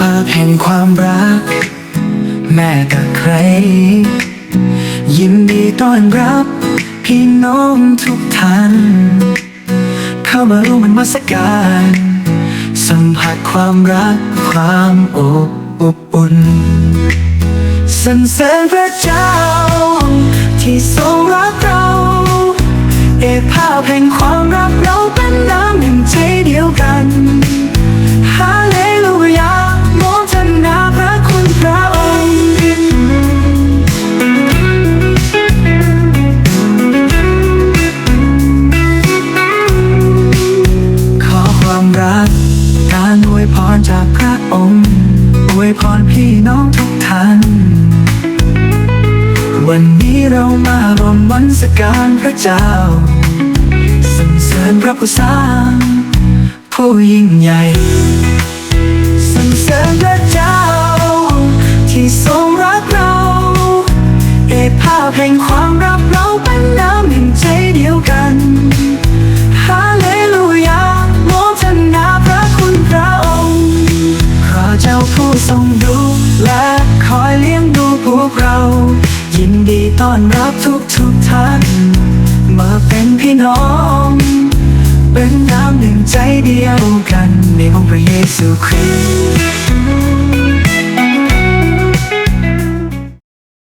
ปากแห่งความรัก แม่กับใคร ยินดีต้อนรับ พี่น้องทุกท่าน เข้ามาร่วมมันมาสการ สัมผัสความรักความอบอุ่นสันเสริญพระเจ้า ที่ทรงรัก องค์อวยพรพี่น้องทุกท่าน วันนี้เรามารวมวันสการพระเจ้าสรรเสริญพระผู้สร้างผู้ยิ่งใหญ่สรรเสริญพระเจ้า ที่ทรงรักเราเอกภาพแห่งความ ทรงดูและคอยเลี้ยงดูพวกเรา ยินดีต้อนรับทุกทุกท่าน มาเป็นพี่น้อง เป็นน้ำหนึ่งใจเดียวกันในองค์พระเยซูคริสต์